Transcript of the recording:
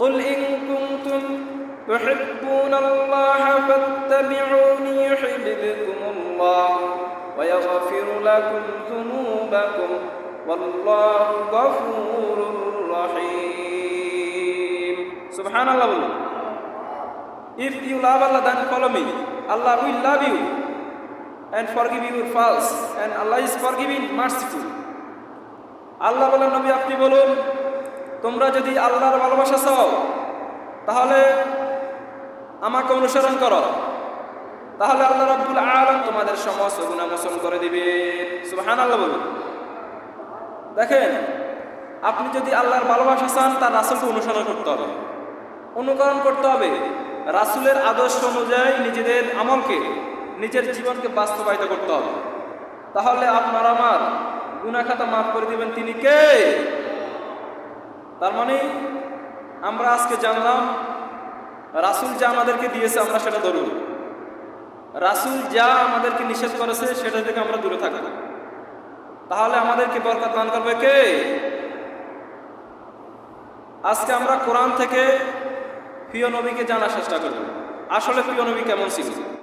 قل إن كنتم تحبون الله فاتبعوني يحببكم الله ويغفر لكم ذنوبكم والله غفور رحيم سبحان الله বলুন If you love Allah then follow me Allah will love you and forgive your faults and Allah is forgiving merciful আল্লাহ বলেন নবী আপনি বলুন তোমরা যদি আল্লাহর ভালোবাসা চাও, তাহলে আমাকে অনুসরণ করো। তাহলে আল্লাহ রাব্বুল আলম তোমাদের সমস্ত গুণা মোচন করে দিবে। সুবহান আল্লাহ বলুন। দেখেন, আপনি যদি আল্লাহর ভালোবাসা চান, তার রাসুলকে অনুসরণ করতে হবে। অনুকরণ করতে হবে। রাসুলের আদর্শ অনুযায়ী নিজেদের আমলকে, নিজের জীবনকে বাস্তবায়িত করতে হবে। তাহলে আপনার আমার গুনাখাতা মাফ করে দিবেন। তিনি কে? তার মানে আমরা আজকে জানলাম, রাসুল যা আমাদেরকে দিয়েছে আমরা সেটা ধরুন রাসুল যা আমাদেরকে নিষেধ করেছে সেটা থেকে আমরা দূরে থাকব। তাহলে আমাদেরকে বরকত দান করবে কে? আজকে আমরা কোরআন থেকে প্রিয় নবীকে জানার চেষ্টা করব। আসলে প্রিয় নবী কেমন ছিল?